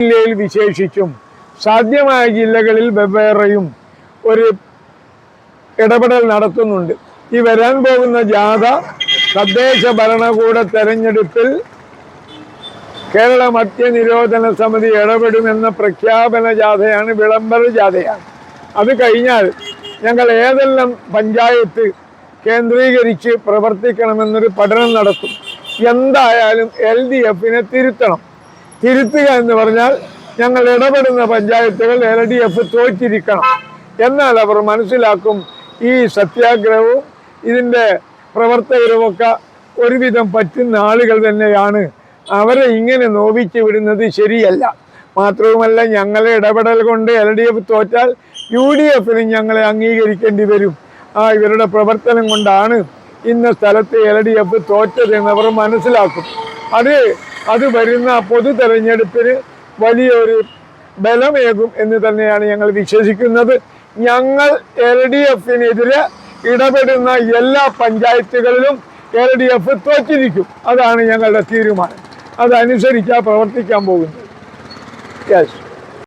ജില്ലയിൽ വിശേഷിച്ചും സാധ്യമായ ജില്ലകളിൽ വെവ്വേറെയും ഒരു ഇടപെടൽ നടത്തുന്നുണ്ട്. ഈ വരാൻ പോകുന്ന ജാഥ തദ്ദേശ ഭരണകൂട തെരഞ്ഞെടുപ്പിൽ കേരള മദ്യനിരോധന സമിതി ഇടപെടുമെന്ന പ്രഖ്യാപന ജാഥയാണ് വിളംബര ജാഥയാണ്. അത് കഴിഞ്ഞാൽ ഞങ്ങൾ ഏതെല്ലാം പഞ്ചായത്ത് കേന്ദ്രീകരിച്ച് പ്രവർത്തിക്കണമെന്നൊരു പഠനം നടത്തും. എന്തായാലും എൽ ഡി എഫിനെ തിരുത്തണം. തിരുത്തുക എന്ന് പറഞ്ഞാൽ ഞങ്ങൾ ഇടപെടുന്ന പഞ്ചായത്തുകൾ എൽ ഡി എഫ് തോറ്റിരിക്കണം. എന്നാൽ അവർ മനസ്സിലാക്കും ഈ സത്യാഗ്രഹവും ഇതിന്റെ പ്രവർത്തകരുമൊക്കെ ഒരുവിധം പറ്റുന്ന ആളുകൾ തന്നെയാണ്. അവരെ ഇങ്ങനെ നോവിച്ച് വിടുന്നത് ശരിയല്ല. മാത്രവുമല്ല ഞങ്ങളെ ഇടപെടൽ കൊണ്ട് എൽ ഡി എഫ് തോറ്റാൽ യു ഡി എഫിനും ഞങ്ങളെ അംഗീകരിക്കേണ്ടി വരും. ആ ഇവരുടെ പ്രവർത്തനം കൊണ്ടാണ് ഇന്ന സ്ഥലത്ത് എൽ ഡി എഫ് തോറ്റതെന്ന് അവർ മനസ്സിലാക്കും. അത് അത് വരുന്ന പൊതു തെരഞ്ഞെടുപ്പിന് വലിയൊരു ബലമേകും എന്ന് തന്നെയാണ് ഞങ്ങൾ വിശ്വസിക്കുന്നത്. ഞങ്ങൾ എൽ ഡി എഫിനെതിരെ ഇടപെടുന്ന എല്ലാ പഞ്ചായത്തുകളിലും എൽ ഡി എഫ് തോറ്റിരിക്കും. അതാണ് ഞങ്ങളുടെ തീരുമാനം. അതനുസരിച്ചാണ് പ്രവർത്തിക്കാൻ പോകുന്നത്. യെസ്